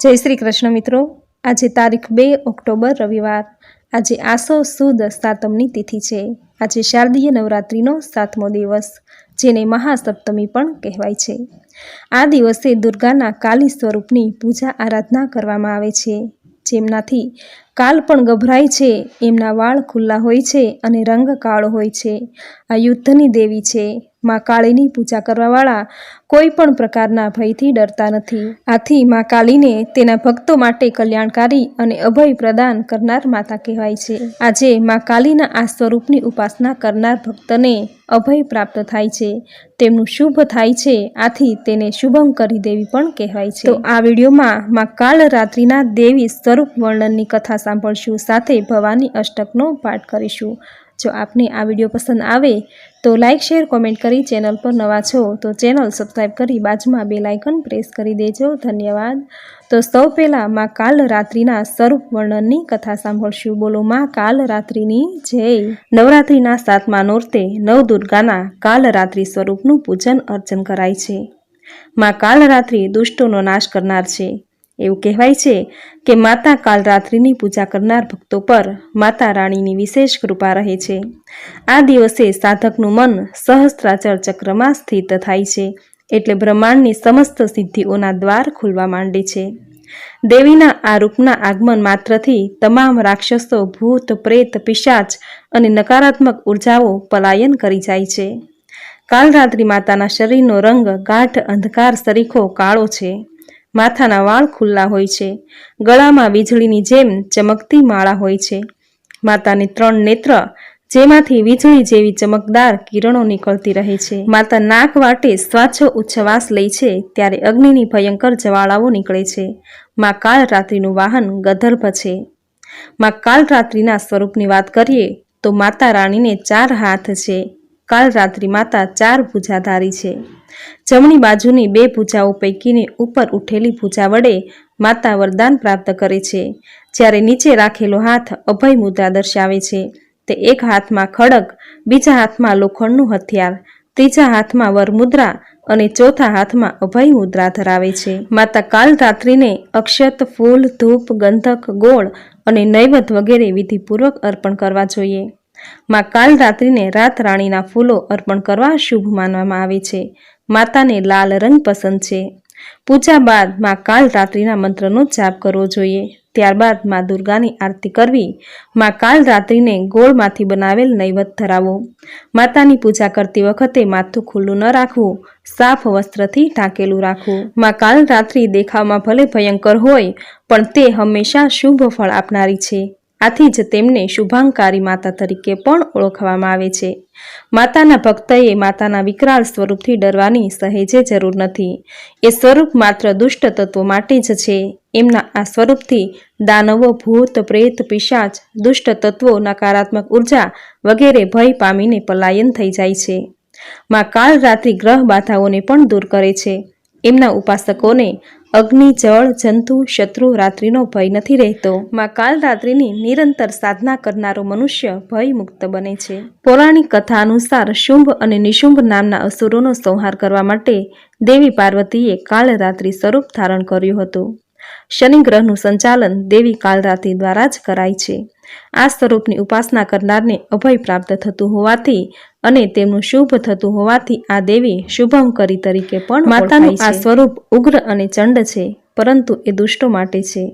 જય શ્રી કૃષ્ણ મિત્રો. આજે તારીખ બે ઓક્ટોબર, રવિવાર. આજે આસો સુદ સાતમની તિથિ છે. આજે શારદીય નવરાત્રિનો સાતમો દિવસ, જેને મહાસપ્તમી પણ કહેવાય છે. આ દિવસે દુર્ગાના કાલી સ્વરૂપની પૂજા આરાધના કરવામાં આવે છે. જેમનાથી કાલ પણ ગભરાય છે, એમના વાળ ખુલ્લા હોય છે અને રંગ કાળો હોય છે. આ યુદ્ધની દેવી છે. માં કાળીની પૂજા કરવાવાળા કોઈ પણ પ્રકારના ભયથી ડરતા નથી. આથી માં કાળીને તેના ભક્તો માટે કલ્યાણકારી અને અભય પ્રદાન કરનાર માતા કહેવાય છે. આજે માં કાળીના આ સ્વરૂપની ઉપાસના કરનાર ભક્તને અભય પ્રાપ્ત થાય છે. તેમનું શુભ થાય છે, આથી તેને શુભમ કરી દેવી પણ કહેવાય છે. તો આ વિડીયોમાં માં કાળ રાત્રિના દેવી સ્વરૂપ વર્ણનની કથા સાંભળશું. સાથે ભવાની અષ્ટકનો પાઠ કરીશું. જો આપને આ વીડિયો પસંદ આવે તો લાઇક શેર, કોમેન્ટ કરી ચેનલ પર નવા છો તો ચેનલ સબસ્ક્રાઈબ કરી બાજુમાં બે લાઇકન પ્રેસ કરી દેજો. ધન્યવાદ. તો સૌ પહેલાં માં કાલ રાત્રિના સ્વરૂપ વર્ણનની કથા સાંભળશું. બોલો માં કાલ રાત્રિની જય. નવરાત્રિના સાતમા નોરતે નવ દુર્ગાના કાલ રાત્રિ સ્વરૂપનું પૂજન અર્ચન કરાય છે. માં કાલ રાત્રિ દુષ્ટોનો નાશ કરનાર છે. એવું કહેવાય છે કે માતા કાલરાત્રિની પૂજા કરનાર ભક્તો પર માતા રાણીની વિશેષ કૃપા રહે છે. આ દિવસે સાધકનું મન સહસ્ત્રાચર ચક્રમાં સ્થિત થાય છે એટલે બ્રહ્માંડની સમસ્ત સિદ્ધિઓના દ્વાર ખુલવા માંડે છે. દેવીના આ રૂપના આગમન માત્રથી તમામ રાક્ષસો, ભૂત, પ્રેત, પિશાચ અને નકારાત્મક ઉર્જાઓ પલાયન કરી જાય છે. કાલરાત્રિ માતાના શરીરનો રંગ ગાઢ અંધકાર સરીખો કાળો છે. માથાના વાળ ખુલ્લા હોય છે. ગળામાં વીજળીની જેમ ચમકતી માળા હોય છે. માતાને ત્રણ નેત્ર, જેમાંથી વીજળી જેવી ચમકદાર કિરણો નીકળતી રહે છે. માતા નાક વાટે સ્વાચ્છ ઉચ્છવાસ લે છે ત્યારે અગ્નિની ભયંકર જવાળાઓ નીકળે છે. માં કાળ રાત્રિનું વાહન ગધર્ભ છે. માં કાળ રાત્રિના સ્વરૂપની વાત કરીએ તો માતા રાણીને ચાર હાથ છે. કાળ રાત્રિ માતા ચાર ભૂજાધારી છે. જમણી બાજુની બે ભૂજાઓ પૈકીની ઉપર ઉઠેલી ભૂજા વડે માતા વરદાન પ્રાપ્ત કરે છે. જ્યારે નીચે રાખેલો હાથ અભય મુદ્રા દર્શાવે છે. તે એક હાથમાં ખડગ બીજા હાથમાં લોખંડનું હથિયાર, ત્રીજા હાથમાં વરમુદ્રા અને ચોથા હાથમાં અભય મુદ્રા ધરાવે છે. માતા કાલ રાત્રિને અક્ષત, ફૂલ, ધૂપ, ગંધક, ગોળ અને નૈવત વગેરે વિધિપૂર્વક અર્પણ કરવા જોઈએ. માં કાલ રાત્રિને રાત રાણીના ફૂલો અર્પણ કરવા શુભ માનવામાં આવે છે. માતાને લાલ રંગ પસંદ છે. પૂજા બાદમાં કાલ રાત્રિના મંત્રનો જાપ કરવો જોઈએ. ત્યારબાદમાં દુર્ગાની આરતી કરવી. માં કાલ રાત્રિને ગોળમાંથી બનાવેલ નૈવત ધરાવો. માતાની પૂજા કરતી વખતે માથું ખુલ્લું ન રાખવું. સાફ વસ્ત્રથી ઢાંકેલું રાખવું. માં કાલ રાત્રિ દેખાવમાં ભલે ભયંકર હોય, પણ તે હંમેશા શુભ ફળ આપનારી છે. આથી જ તેમને શુભાંકારી માતા તરીકે પણ ઓળખવામાં આવે છે. માતાના ભક્તએ માતાના વિકરાળ સ્વરૂપથી ડરવાની સહેજે જરૂર નથી. એ સ્વરૂપ માત્ર દુષ્ટ તત્વો માટે જ છે. એમના આ સ્વરૂપથી દાનવો, ભૂત, પ્રેત, પિશાચ, દુષ્ટ તત્વો, નકારાત્મક ઊર્જા વગેરે ભય પામીને પલાયન થઈ જાય છે. માં કાળ રાત્રિ ગ્રહ બાધાઓને પણ દૂર કરે છે. એમના ઉપાસકોને અગ્નિ જળ જંતુ, શત્રુ રાત્રિનો ભય નથી રહેતો. માં કાલ નિરંતર સાધના કરનારો મનુષ્ય ભય મુક્ત બને છે. પૌરાણિક કથા અનુસાર શુંભ અને નિશુંભ નામના અસુરોનો સંહાર કરવા માટે દેવી પાર્વતીએ કાલ રાત્રિ સ્વરૂપ ધારણ કર્યું હતું. શનિ ગ્રહનું સંચાલન દેવી કાલરાત્રિ દ્વારા જ કરાય છે. આ સ્વરૂપની ઉપાસના કરનારને અભય પ્રાપ્ત થતું હોવાથી અને તેમનું શુભ થતું હોવાથી આ દેવી શુભમ કરી તરીકે પણ માતાનું આ સ્વરૂપ ઉગ્ર અને ચંડ છે પરંતુ એ દુષ્ટો માટે છે.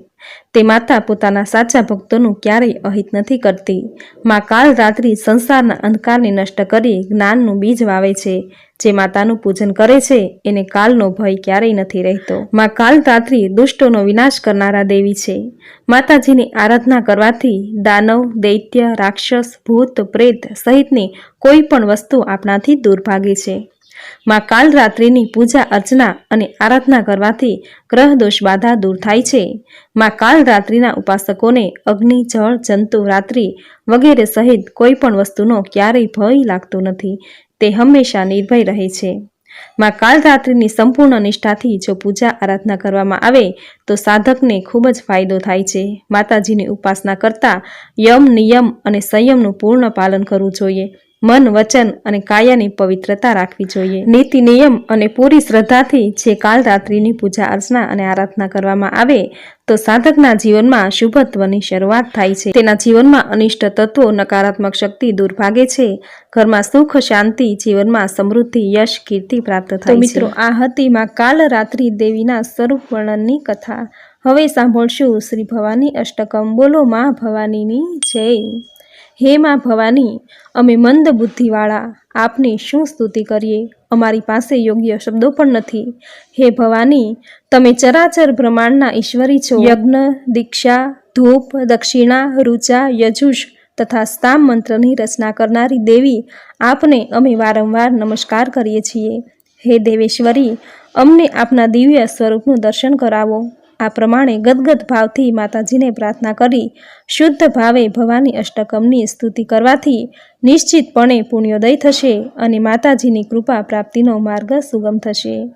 તે માતા પોતાના સાચા ભક્તોનું ક્યારેય અહિત નથી કરતી. માં કાલ રાત્રિ સંસારના અંધકારને નષ્ટ કરી જ્ઞાનનું બીજ વાવે છે. જે માતાનું પૂજન કરે છે, એને કાલનો ભય ક્યારેય નથી રહેતો. માં કાલ રાત્રિ દુષ્ટોનો વિનાશ કરનારા દેવી છે. માતાજીની આરાધના કરવાથી દાનવ, દૈત્ય, રાક્ષસ, ભૂત, પ્રેત સહિતની કોઈ પણ વસ્તુ આપણાથી દૂર ભાગે છે. માં કાલ રાત્રિની પૂજા, અર્ચના અને આરાધના કરવાથી ગ્રહ દોષ બાધા દૂર થાય છે. માં કાલ રાત્રિના ઉપાસકોને અગ્નિ, જળ, જંતુ, રાત્રિ વગેરે સહિત કોઈ પણ વસ્તુનો ક્યારેય ભય લાગતો નથી. તે હંમેશા નિર્ભય રહે છે. માં કાલ રાત્રિની સંપૂર્ણ નિષ્ઠાથી જો પૂજા, આરાધના કરવામાં આવે, તો સાધકને ખૂબ જ ફાયદો થાય છે. માતાજીની ઉપાસના કરતાં યમ, નિયમ અને સંયમનું પૂર્ણ પાલન કરવું જોઈએ. મન વચન અને કાયાની પવિત્રતા રાખવી જોઈએ. નીતિ નિયમ અને પૂરી શ્રદ્ધાથી જે કાલ રાત્રિની પૂજા અર્ચના અને આરાધના કરવામાં આવે તો સાધકના જીવનમાં શુભત્વની શરૂઆત થાય છે. તેના જીવનમાં અનિષ્ટ તત્વો નકારાત્મક શક્તિ દૂર ભાગે છે. ઘરમાં સુખ શાંતિ જીવનમાં સમૃદ્ધિ યશ કીર્તિ પ્રાપ્ત થાય છે. મિત્રો આ હતી માં કાલ રાત્રિ દેવીના સ્વરૂપ વર્ણનની કથા. હવે સાંભળશું શ્રી ભવાની અષ્ટકમ. બોલો માં ભવાનીની જય. હે માં ભવાની, અમે મંદ બુદ્ધિવાળા, આપની શું સ્તુતિ કરીએ? અમારી પાસે યોગ્ય શબ્દો પણ નથી. હે ભવાની, તમે ચરાચર બ્રહ્માંડના ઈશ્વરી છો. યજ્ઞ, દીક્ષા, ધૂપ, દક્ષિણા ઋચા યજુષ તથા સ્તામ મંત્રની રચના કરનારી દેવી આપને અમે વારંવાર નમસ્કાર કરીએ છીએ. હે દેવેશ્વરી, અમને આપના દિવ્ય સ્વરૂપનું દર્શન કરાવો. આ પ્રમાણે ગદગદ ભાવથી માતાજીને પ્રાર્થના કરી શુદ્ધ ભાવે ભવાની અષ્ટકમની સ્તુતિ કરવાથી નિશ્ચિતપણે પુણ્યોદય થશે અને માતાજીની કૃપા પ્રાપ્તિનો માર્ગ સુગમ થશે.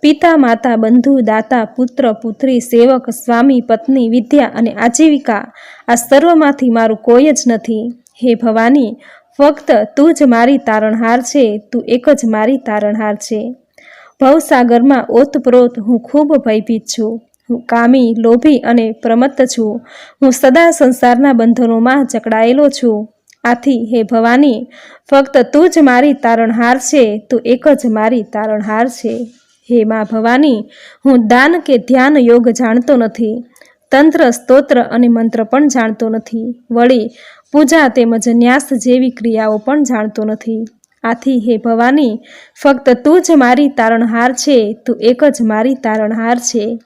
પિતા, માતા, બંધુ, દાતા, પુત્ર, પુત્રી, સેવક, સ્વામી, પત્ની, વિદ્યા અને આજીવિકા આ સર્વમાંથી મારું કોઈ જ નથી. હે ભવાની, ફક્ત તું જ મારી તારણહાર છે, તું એક જ મારી તારણહાર છે. ભવસાગરમાં ઓતપ્રોત હું ખૂબ ભયભીત છું. કામી, લોભી અને પ્રમત્ત છું. હું સદા સંસારના બંધનોમાં જકડાયેલો છું. આથી, હે ભવાની, ફક્ત તું જ મારી તારણહાર છે. તું એક જ મારી તારણહાર છે. હે મા ભવાની, હું દાન કે ધ્યાન યોગ જાણતો નથી. તંત્ર, સ્તોત્ર અને મંત્ર પણ જાણતો નથી. વળી, પૂજા તેમજ ન્યાસ જેવી ક્રિયાઓ પણ જાણતો નથી. આથી, હે ભવાની, ફક્ત તું જ મારી તારણહાર છે. તું એક જ મારી તારણહાર છે.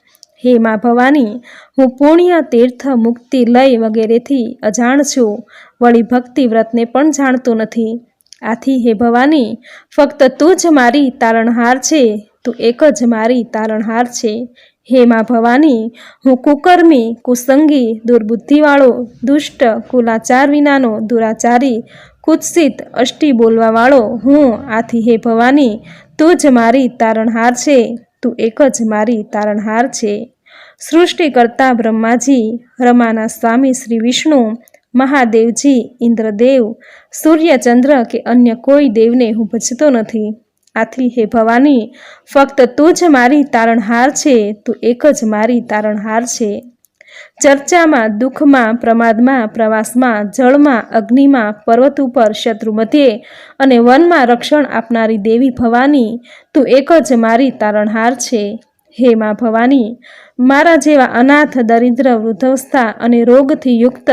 હે મા ભવાની, હું પુણ્ય, તીર્થ, મુક્તિ લય વગેરેથી અજાણ છું. વળી ભક્તિ વ્રતને પણ જાણતો નથી. આથી હે ભવાની, ફક્ત તું જ મારી તારણહાર છે. તું એક જ મારી તારણહાર છે. હે મા ભવાની, હું કુકર્મી, કુસંગી, દુર્બુદ્ધિવાળો, દુષ્ટ, કુલાચાર વિનાનો, દુરાચારી, કુત્સિત, અષ્ટી બોલવાવાળો હું. આથી હે ભવાની, તું જ મારી તારણહાર છે. તું એક જ મારી તારણહાર છે. સૃષ્ટિ કરતા બ્રહ્માજી, રમાના સ્વામી શ્રી વિષ્ણુ, મહાદેવજી, ઇન્દ્રદેવ, સૂર્યચંદ્ર કે અન્ય કોઈ દેવને હું ભજતો નથી. આથી હે ભવાની, ફક્ત તું જ મારી તારણહાર છે, તું એક જ મારી તારણહાર છે. ચર્ચામાં, દુઃખમાં, પ્રમાદમાં, પ્રવાસમાં, જળમાં, અગ્નિમાં, પર્વત ઉપર, શત્રુ મધ્યે અને વનમાં રક્ષણ આપનારી દેવી ભવાની, તું એક જ મારી તારણહાર છે. હે મા ભવાની મારા જેવા અનાથ દરિદ્ર વૃદ્ધવસ્થા અને રોગથી યુક્ત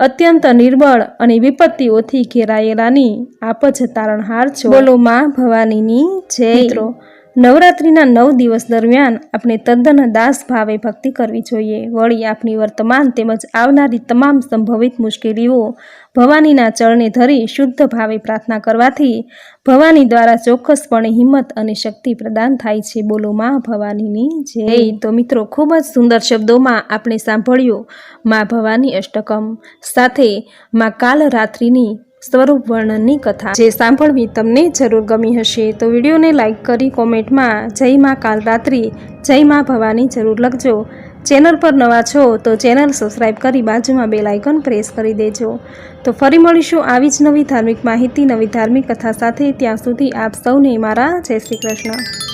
અત્યંત નિર્બળ અને વિપત્તિઓથી ઘેરાયેલાની આપ જ તારણહાર છો. બોલો મા ભવાનીની જય. મિત્રો નવરાત્રિના નવ દિવસ દરમિયાન આપણે તદ્દન દાસ ભાવે ભક્તિ કરવી જોઈએ. વળી આપણી વર્તમાન તેમજ આવનારી તમામ સંભવિત મુશ્કેલીઓ ભવાનીના ચરણે ધરી શુદ્ધ ભાવે પ્રાર્થના કરવાથી ભવાની દ્વારા ચોક્કસપણે હિંમત અને શક્તિ પ્રદાન થાય છે. બોલો માં ભવાનીની જય. તો મિત્રો, ખૂબ જ સુંદર શબ્દોમાં આપણે સાંભળ્યું માં ભવાની અષ્ટકમ. સાથે માં કાલ રાત્રિની સ્વરૂપ વર્ણનની કથા. જે સાંભળવી તમને જરૂર ગમી હશે, તો વિડીયોને લાઇક કરી કોમેન્ટમાં જય માં કાલરાત્રિ, જય માં ભવાની જરૂર લખજો. ચેનલ પર નવા છો, તો ચેનલ સબસ્ક્રાઈબ કરી બાજુમાં બેલ આઇકન પ્રેસ કરી દેજો. તો ફરી મળીશું આવી જ નવી ધાર્મિક માહિતી, નવી ધાર્મિક કથા સાથે. ત્યાં સુધી આપ સૌને મારા જય શ્રી કૃષ્ણ.